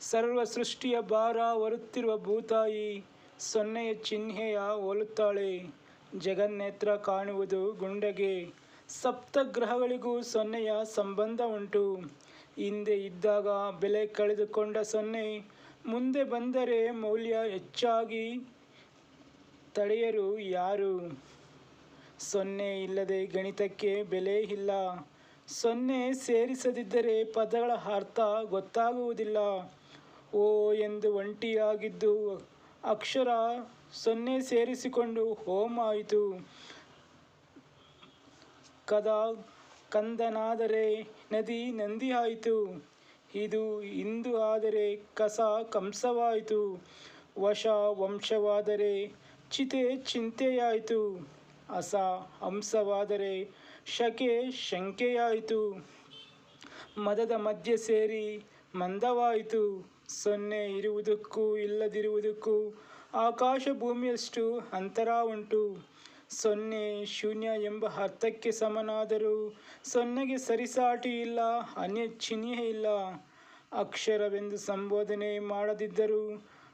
ಸರ್ವ ಸೃಷ್ಟಿಯ ಭಾರ ಹೊರುತ್ತಿರುವ ಭೂತಾಯಿ, ಸೊನ್ನೆಯ ಚಿಹ್ನೆಯ ಹೋಲುತ್ತಾಳೆ. ಜಗನ್ನೇತ್ರ ಕಾಣುವುದು ಗುಂಡಗೆ. ಸಪ್ತಗ್ರಹಗಳಿಗೂ ಸೊನ್ನೆಯ ಸಂಬಂಧ ಉಂಟು. ಹಿಂದೆ ಇದ್ದಾಗ ಬೆಲೆ ಕಳೆದುಕೊಂಡ ಸೊನ್ನೆ, ಮುಂದೆ ಬಂದರೆ ಮೌಲ್ಯ ಹೆಚ್ಚಾಗಿ ತಡೆಯರು ಯಾರು? ಸೊನ್ನೆ ಇಲ್ಲದೆ ಗಣಿತಕ್ಕೆ ಬೆಲೆ ಇಲ್ಲ. ಸೊನ್ನೆ ಸೇರಿಸದಿದ್ದರೆ ಪದಗಳ ಅರ್ಥ ಗೊತ್ತಾಗುವುದಿಲ್ಲ. ಓ ಎಂದು ಒಂಟಿಯಾಗಿದ್ದು ಅಕ್ಷರ ಸೊನ್ನೆ ಸೇರಿಸಿಕೊಂಡು ಹೋಮ್ ಆಯಿತು ಕದ ಕಂದನಾದರೆ ನದಿ ನಂದಿ ಆಯಿತು ಇದು ಇಂದು ಆದರೆ ಕಸ ಕಂಸವಾಯಿತು. ವಶ ವಂಶವಾದರೆ ಚಿತೆ ಚಿಂತೆಯಾಯಿತು. ಅಸ ಹಂಸವಾದರೆ ಶಕೆ ಶಂಕೆಯಾಯಿತು. ಮದದ ಮಧ್ಯೆ ಸೇರಿ ಮಂದವಾಯಿತು. ಸೊನ್ನೆ ಇರುವುದಕ್ಕೂ ಇಲ್ಲದಿರುವುದಕ್ಕೂ ಆಕಾಶ ಭೂಮಿಯಷ್ಟು ಅಂತರ ಉಂಟು. ಸೊನ್ನೆ ಶೂನ್ಯ ಎಂಬ ಅರ್ಥಕ್ಕೆ ಸಮನಾದರೂ ಸೊನ್ನೆಗೆ ಸರಿಸಾಟಿ ಇಲ್ಲ, ಅನ್ಯ ಚಿಹ್ನೆ ಇಲ್ಲ. ಅಕ್ಷರವೆಂದು ಸಂಬೋಧನೆ ಮಾಡದಿದ್ದರೂ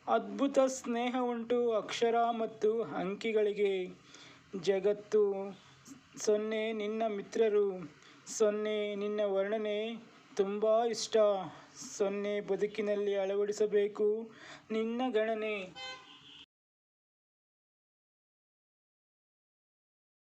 ಅದ್ಭುತ ಸ್ನೇಹ ಉಂಟು ಅಕ್ಷರ ಮತ್ತು ಅಂಕಿಗಳಿಗೆ. ಜಗತ್ತು ಸೊನ್ನೆ ನಿನ್ನ ಮಿತ್ರರು, ಸೊನ್ನೆ ನಿನ್ನ ವರ್ಣನೆ ತುಂಬ ಇಷ್ಟ. ಸೊನ್ನೆ ಬದುಕಿನಲ್ಲಿ ಅಳವಡಿಸಬೇಕು. ನಿನ್ನ ಗಣನೆ.